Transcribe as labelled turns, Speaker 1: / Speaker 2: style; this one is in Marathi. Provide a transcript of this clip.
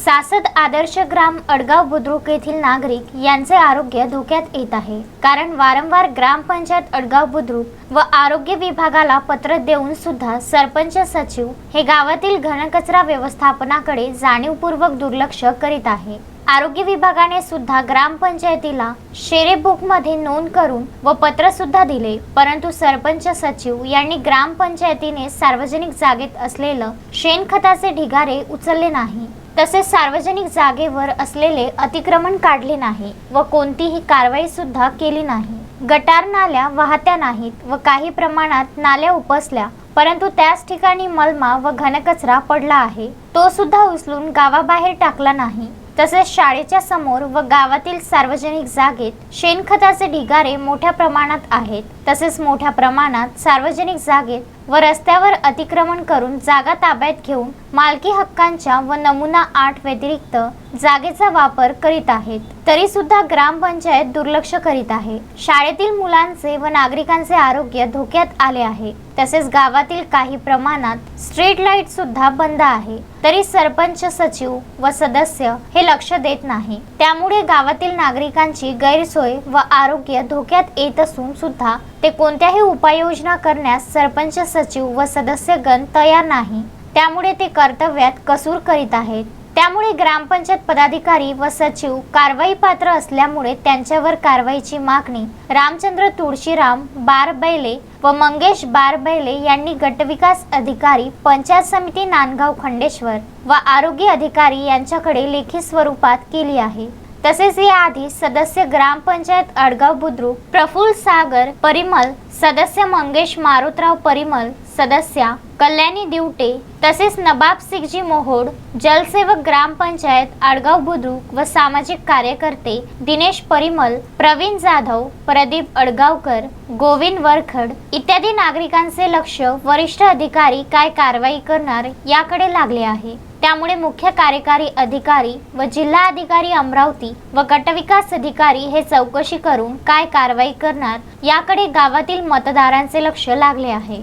Speaker 1: सासद आदर्श ग्राम अडगाव बुद्रुक येथील नागरिक यांचे आरोग्य धोक्यात येत आहे. कारण वारंवार ग्रामपंचायत अडगाव बुद्रुक व आरोग्य विभागाला पत्र देऊन सुद्धा सरपंच सचिव हे गावातील घनकचरा व्यवस्थापनाकडे जाणीवपूर्वक दुर्लक्ष करीत आहे. आरोग्य विभागाने सुद्धा ग्रामपंचायतीला शेरे बुकमध्ये नोंद करून व पत्र सुद्धा दिले. परंतु सरपंच सचिव यांनी ग्रामपंचायतीने सार्वजनिक जागेत असलेलं शेणखताचे ढिगारे उचलले नाही. तसेच सार्वजनिक जागेवर असलेले अतिक्रमण काढले नाही व कोणतीही कारवाई सुद्धा केली नाही. गटार नाल्या वाहत्या नाहीत व काही प्रमाणात नाल्या उपसल्या परंतु त्याच ठिकाणी मलमा व घनकचरा पडला आहे. तो सुद्धा उचलून गावाबाहेर टाकला नाही. तसेच शाळेच्या समोर व गावातील सार्वजनिक जागेत शेणखताचे ढिगारे मोठ्या प्रमाणात आहेत. तसेच मोठ्या प्रमाणात सार्वजनिक जागेत व रस्त्यावर अतिक्रमण करून जागा ताब्यात घेऊन मालकी हक्कांच्या व नमुना आठ व्यतिरिक्त जागेचा वापर करीत आहेत. तरी सुद्धा ग्रामपंचायत दुर्लक्ष करीत आहे. शाळेतील मुलांचे व नागरिकांचे आरोग्य धोक्यात आले आहे. तसेच गावातील काही प्रमाणात स्ट्रीट लाइट सुद्धा बंद आहे. तरी सरपंच सचिव व सदस्य हे लक्ष देत नाही. त्यामुळे गावातील नागरिकांची गैरसोय व आरोग्य धोक्यात येत असून सुद्धा ते कोणत्याही उपाययोजना करण्यास सरपंच सचिव व सदस्यगण तयार नाही. त्यामुळे ते कर्तव्यात कसूर करीत आहेत. त्यामुळे ग्रामपंचायत पदाधिकारी व सचिव कारवाई पात्र असल्यामुळे त्यांच्यावर कारवाईची मागणी रामचंद्र तुळशीराम बारबैले व मंगेश बारबैले यांनी गटविकास अधिकारी पंचायत समिती नांदगाव खंडेश्वर व आरोग्य अधिकारी यांच्याकडे लेखी स्वरूपात केली आहे. तसेच याआधी सदस्य ग्रामपंचायत अडगाव बुद्रुक प्रफुल्ल सागर परिमल सदस्य मंगेश मारुतराव परिमल सदस्या कल्याणी दिवटे तसेच नबाब सिंगजी मोहोड जलसेवक ग्रामपंचायत आडगाव बुद्रुक व सामाजिक कार्यकर्ते दिनेश परिमल प्रवीण जाधव प्रदीप अडगावकर गोविंद वरखड इत्यादी नागरिकांचे लक्ष वरिष्ठ अधिकारी काय कारवाई करणार याकडे लागले आहे. त्यामुळे मुख्य कार्यकारी अधिकारी व जिल्हा अधिकारी अमरावती व गटविकास अधिकारी हे चौकशी करून काय कारवाई करणार याकडे गावातील मतदारांचे लक्ष लागले आहे.